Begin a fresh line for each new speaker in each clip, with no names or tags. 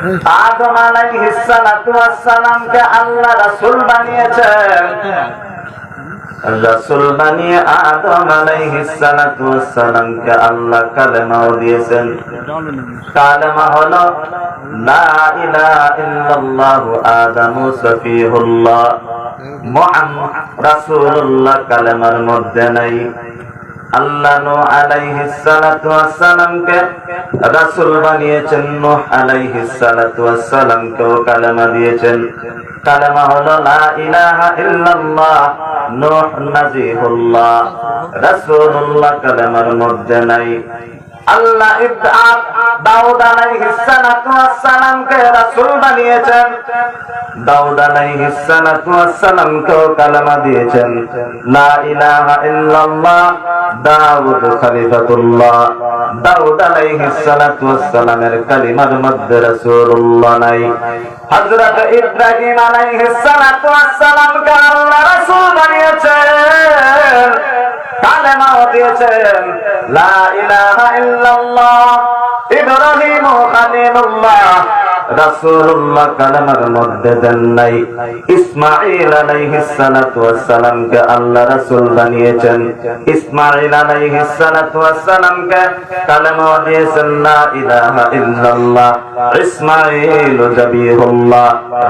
আদম আল্লাহ রাসূল বানিয়েছেন। রাসূল বানিয়ে আদম আল্লাহ কালেমাও দিয়েছেন। কালেমা হলো, লা ইলাহা ইল্লাল্লাহু আদামু সফিহুল্লাহ। রাসূলুল্লাহ কালেমার মধ্যে নাই। আল্লাহ নূহ আলাইহিস সালাতু ওয়াস সালামকে রাসূল বানিয়েছেন নূহ কালেমা দিয়েছেন। কালেমা হলো, লা ইলাহা ইল্লাল্লাহ, নূহ নাজিহুল্লাহ। রাসূলুল্লাহ কালেমার মধ্যে নাই। আল্লাহ দাউদ আলাইহিস সালাতু ওয়াস সালামকে রাসূল বানিয়েছেন। দাউদ আলাইহিস সালাতু ওয়াস সালামকেও কালেমা দিয়েছেন। লা ইলাহা ইল্লাল্লাহ, দাউদ খলিফাতুল্লাহ। দাউদ আলাইহিস সালাতু ওয়াস সালামের কালিমার মধ্যে রাসূলুল্লাহ নাই। হযরত ইব্রাহিম আলাইহিস সালাতু ওয়াস সালামকে আল্লাহ রাসূল বানিয়েছেন। কালেমাও দিয়েছেন লা ইলাহা ইল্লাল্লাহ ইব্রাহিম খালিলুল্লাহ। রাসূলুল্লাহ কালামার মধ্যে দেন নাই। ইসমাঈল আলাইহিস সালাতু ওয়াস সালামকে আল্লাহ রাসূল বানিয়েছেন। ইসমাঈল আলাইহিস সালাতু ওয়াস সালামকে দিয়েছেন, লা ইলাহা ইল্লাল্লাহ। ইসমাঈল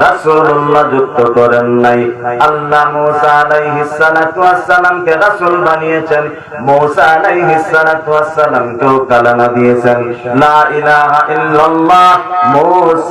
রাসূলুল্লাহ যুক্ত করেন নাই। আল্লাহ মূসা আলাইহিস সালাতু ওয়াস সালামকে রাসূল বানিয়েছেন। মূসা আলাইহিস সালাতু ওয়াস সালামকেও কালেমা দিয়েছেন। লা ইলাহা ইল্লাল্লাহ, মূসা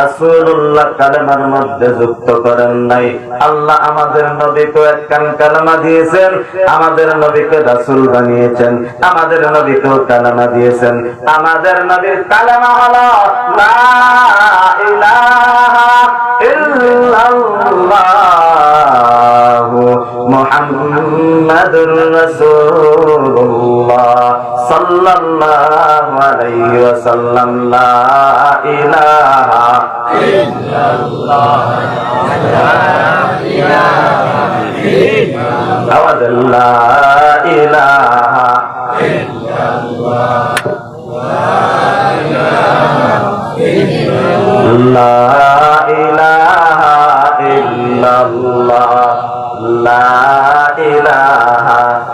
রাসূলুল্লাহ কালেমার মধ্যে যুক্ত করেন নাই। আল্লাহ আমাদের নবীকে একখান কালেমা দিয়েছেন, আমাদের নবীকে রাসূল বানিয়েছেন, আমাদের কালেমা দিয়েছেন। আমাদের নবীর হলো, লা ইলাহা মুহাম্মাদুর রাসূলুল্লাহ সাল্লাল্লাহু আলাইহি ওয়াসাল্লাম, লা ইলাহা আওয়াজ লা ইলাহা লা ইলাহা ইল্লাল্লাহ। লা ইলাহা লা ইলাহা